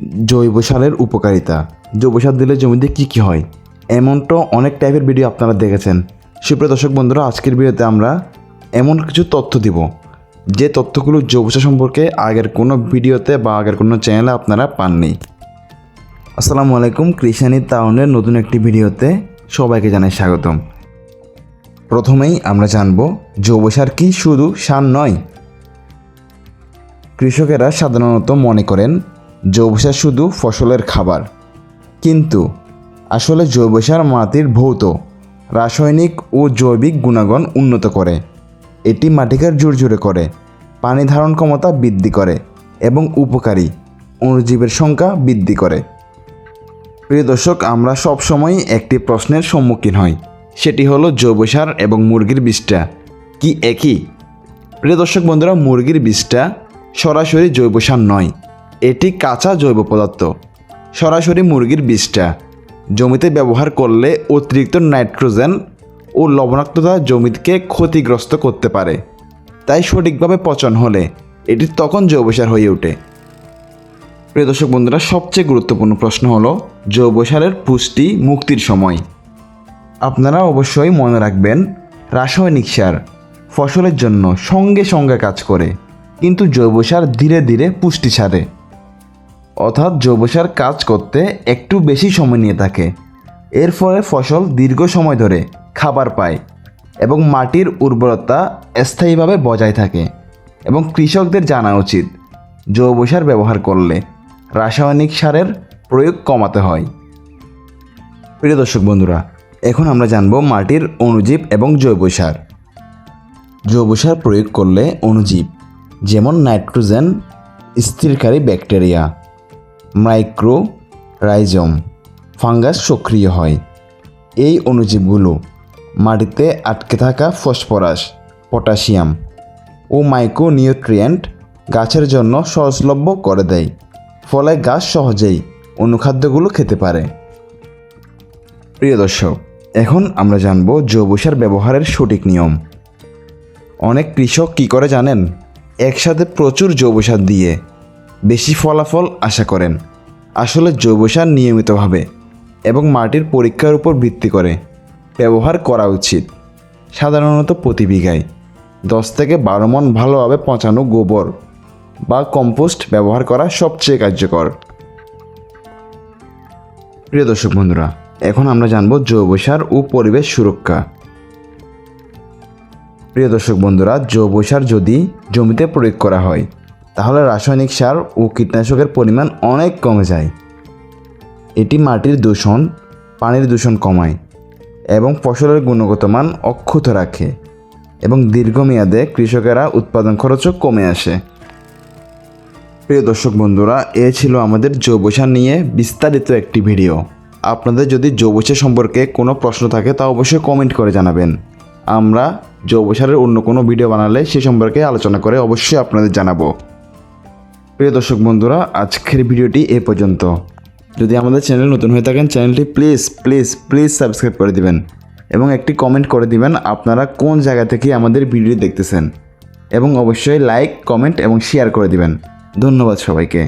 জৈব সারের উপকারিতা। জৈব সার দিলে জমিতে কী কী হয়? এমনটা অনেক টাইপের ভিডিও আপনারা দেখেছেন। সুপ্রিয় দর্শক বন্ধুরা, আজকের ভিডিওতে আমরা এমন কিছু তথ্য দিব। যে তথ্যগুলো জৈব সার সম্পর্কে আগের কোনো ভিডিওতে বা আগের কোনো চ্যানেলে আপনারা পাননি। আসসালামু আলাইকুম, কৃষানি তাউনের নতুন একটি ভিডিওতে সবাইকে জানাই স্বাগতম। প্রথমেই আমরা জানব, জৈব সার কি শুধু সার নয়? কৃষকেরা সাধারণত মনে করেন জৈব সার শুধু ফসলের খাবার। কিন্তু আসলে জৈব সার মাটির ভৌত, রাসায়নিক ও জৈবিক গুণাগুণ উন্নত করে। এটি মাটিকে জোরজোরে করে, পানি ধারণ ক্ষমতা বৃদ্ধি করে এবং উপকারী, অণুজীবের সংখ্যা বৃদ্ধি করে। প্রিয় দর্শক, আমরা সবসময় একটি প্রশ্নের সম্মুখীন হই। সেটি হলো জৈব সার এবং মুরগির বীজটা কি একই? প্রিয় দর্শক বন্ধুরা, মুরগির বীজটা সরাসরি জৈব সার নয় এটি কাঁচা জৈব পদার্থ। সরাসরি মুরগির বিষটা জমিতে ব্যবহার করলে অতিরিক্ত নাইট্রোজেন ও লবণাক্ততা জমিকে ক্ষতিগ্রস্ত করতে পারে। তাই সঠিকভাবে পচন হলে এটি তখন জৈব সার হয়ে ওঠে। প্রিয় দর্শক বন্ধুরা, সবচেয়ে গুরুত্বপূর্ণ প্রশ্ন হলো জৈব সারের পুষ্টি মুক্তির সময়। আপনারা অবশ্যই মনে রাখবেন, রাসায়নিক সার ফসলের জন্য সঙ্গে সঙ্গে কাজ করে, কিন্তু জৈব সার ধীরে ধীরে পুষ্টি ছাড়ে অর্থাৎ জৈব সার কাজ করতে একটু বেশি সময় নিয়ে থাকে। এর ফলে ফসল দীর্ঘ সময় ধরে খাবার পায় এবং মাটির উর্বরতা স্থায়ীভাবে বজায় থাকে এবং কৃষকদের জানা উচিত জৈব সার ব্যবহার করলে রাসায়নিক সারের প্রয়োগ কমাতে হয়। প্রিয় দর্শক বন্ধুরা, এখন আমরা জানব মাটির অণুজীব এবং জৈব সার জৈব সার প্রয়োগ করলে অণুজীব, যেমন নাইট্রোজেন, স্থিরকারী ব্যাকটেরিয়া মাইক্রো রাইজম ফাঙ্গাস সক্রিয় হয়। এই অণুজীবগুলো মাটিতে আটকে থাকা ফসফরাস, পটাশিয়াম ও মাইক্রোনিউট্রিয়েন্ট গাছের জন্য সহজলভ্য করে দেয়, ফলে গাছ সহজেই অনুখাদ্যগুলো খেতে পারে। প্রিয় দর্শক, এখন আমরা জানব জৈব সার ব্যবহারের সঠিক নিয়ম। অনেক কৃষক কী করে জানেন, একসাথে প্রচুর জৈব সার দিয়ে বেশি ফলাফল আশা করেন। আসলে জৈব সার নিয়মিতভাবে এবং মাটির পরীক্ষার উপর ভিত্তি করে ব্যবহার করা উচিত। সাধারণত প্রতি বিঘায় দশ থেকে বারো মন ভালোভাবে পচানো গোবর বা কম্পোস্ট ব্যবহার করা সবচেয়ে কার্যকর। প্রিয় দর্শক বন্ধুরা, এখন আমরা জানব জৈব সার ও পরিবেশ সুরক্ষা। প্রিয় দর্শক বন্ধুরা জৈব সার যদি জমিতে প্রয়োগ করা হয় তাহলে রাসায়নিক সার ও কীটনাশকের পরিমাণ অনেক কমে যায়। এটি মাটির দূষণ, পানির দূষণ কমায় এবং ফসলের গুণগত মান অক্ষুত রাখে এবং দীর্ঘমেয়াদে কৃষকেরা উৎপাদন খরচও কমে আসে। প্রিয় দর্শক বন্ধুরা, এ ছিল আমাদের জৈব সার নিয়ে বিস্তারিত একটি ভিডিও। আপনাদের যদি জৈব সার সম্পর্কে কোনো প্রশ্ন থাকে তা অবশ্যই কমেন্ট করে জানাবেন। আমরা জৈব সারের অন্য কোনো ভিডিও বানালে সে সম্পর্কে আলোচনা করে অবশ্যই আপনাদের জানাব। প্রিয় দর্শক বন্ধুরা, আজকের ভিডিওটি এ পর্যন্ত। যদি আমাদের চ্যানেল নতুন হয়ে থাকেন, চ্যানেলটি প্লিজ প্লিজ প্লিজ সাবস্ক্রাইব করে দিবেন এবং একটি কমেন্ট করে দিবেন আপনারা কোন জায়গা থেকে আমাদের ভিডিও দেখতেছেন। এবং অবশ্যই লাইক কমেন্ট এবং শেয়ার করে দিবেন। ধন্যবাদ সবাইকে।